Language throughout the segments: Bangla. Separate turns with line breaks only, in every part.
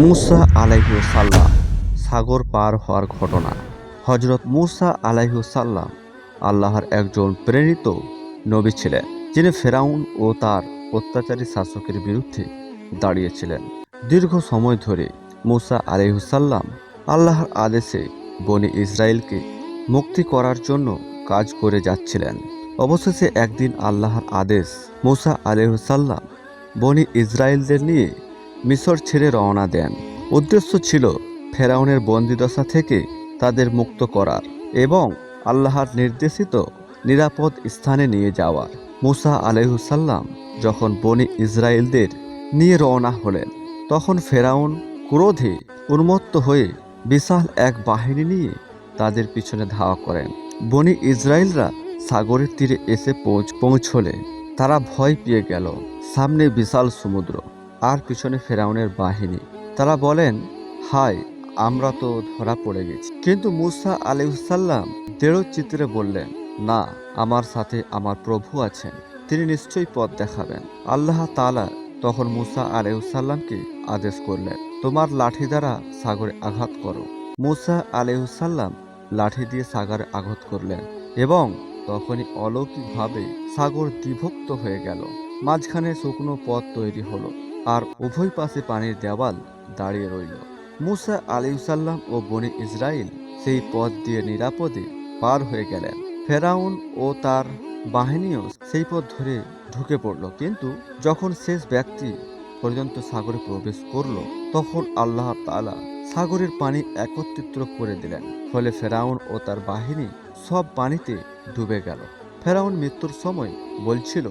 মুসা আলাইহুসাল্লাম সাগর পার হওয়ার ঘটনা। হজরত মুসা আলাইহুসাল্লাম আল্লাহর একজন প্রেরিত নবী ছিলেন, যিনি ফেরাউন ও তার অত্যাচারী শাসকের বিরুদ্ধে দাঁড়িয়েছিলেন। দীর্ঘ সময় ধরে মুসা আলাইহুসাল্লাম আল্লাহর আদেশে বনি ইসরায়েলকে মুক্তি করার জন্য কাজ করে যাচ্ছিলেন। অবশেষে একদিন আল্লাহর আদেশ মুসা আলাইহুসাল্লাম বনি ইসরায়েলদের নিয়ে মিশর ছেড়ে রওনা দেন। উদ্দেশ্য ছিল ফেরাউনের বন্দিদশা থেকে তাদের মুক্ত করার এবং আল্লাহর নির্দেশিত নিরাপদ স্থানে নিয়ে যাওয়ার। মুসা আলহুসাল্লাম যখন বনি ইসরায়েলদের নিয়ে রওনা হলেন, তখন ফেরাউন ক্রোধে উন্মত্ত হয়ে বিশাল এক বাহিনী নিয়ে তাদের পিছনে ধাওয়া করেন। বনি ইসরায়েলরা সাগরের তীরে এসে পৌঁছ, পৌঁছলে তারা ভয় পেয়ে গেল। সামনে বিশাল সমুদ্র। আর পিছনে ফেরাউনের বাহিনী। তারা বলেন, হায়, আমরা তো ধরা পড়ে গেছি। কিন্তু মুসা আলিউসাল্লাম দৃঢ় চিত্রে বললেন, না, আমার সাথে আমার প্রভু আছেন। তিনি নিশ্চয়ই পথ দেখাবেন। আল্লাহ তাআলা তখন মুসা আলিউসাল্লামকে আদেশ করলেন, তোমার লাঠি দ্বারা সাগরে আঘাত করো। মুসা আলিউসাল্লাম লাঠি দিয়ে সাগরে আঘাত করলেন এবং তখনই অলৌকিকভাবে সাগর দ্বিভক্ত হয়ে গেল। মাঝখানে শুকনো পথ তৈরি হলো। আর উভয় পাশে পানির দেওয়াল দাঁড়িয়ে রইল। মুসা আলিউসাল্লাম ও বনি ইসরায়েল সেই পথ দিয়ে নিরাপদে পার হয়ে গেলেন। ফেরাউন ও তার বাহিনীও সেই পথ ধরে ঢুকে পড়ল। কিন্তু যখন শেষ ব্যক্তি পর্যন্ত সাগরে প্রবেশ করল, তখন আল্লাহ তাআলা সাগরের পানি একত্রিত করে দিলেন। ফলে ফেরাউন ও তার বাহিনী সব পানিতে ডুবে গেল। ফেরাউন মৃত্যুর সময় বলছিল,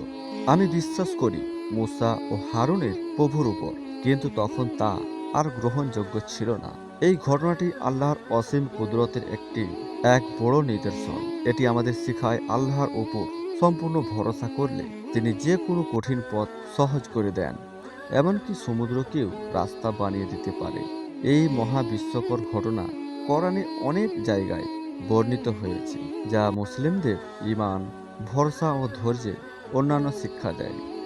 আমি বিশ্বাস করি মুসা ও হারুনের প্রভুর উপর। কিন্তু তখন তা আর গ্রহণযোগ্য ছিল না। এই ঘটনাটি আল্লাহর অসীম কুদরতের একটি, এক বড় নিদর্শন। এটি আমাদের শিখায় আল্লাহর উপর সম্পূর্ণ ভরসা করলে তিনি যে কোনো কঠিন পথ সহজ করে দেন। এমনকি সমুদ্রকেও রাস্তা বানিয়ে দিতে পারে। এই মহাবিশ্বকর ঘটনা কোরআনে অনেক জায়গায় বর্ণিত হয়েছে, যা মুসলিমদের ইমান ভরসা ও ধৈর্যের অন্যান্য শিক্ষা দেয়।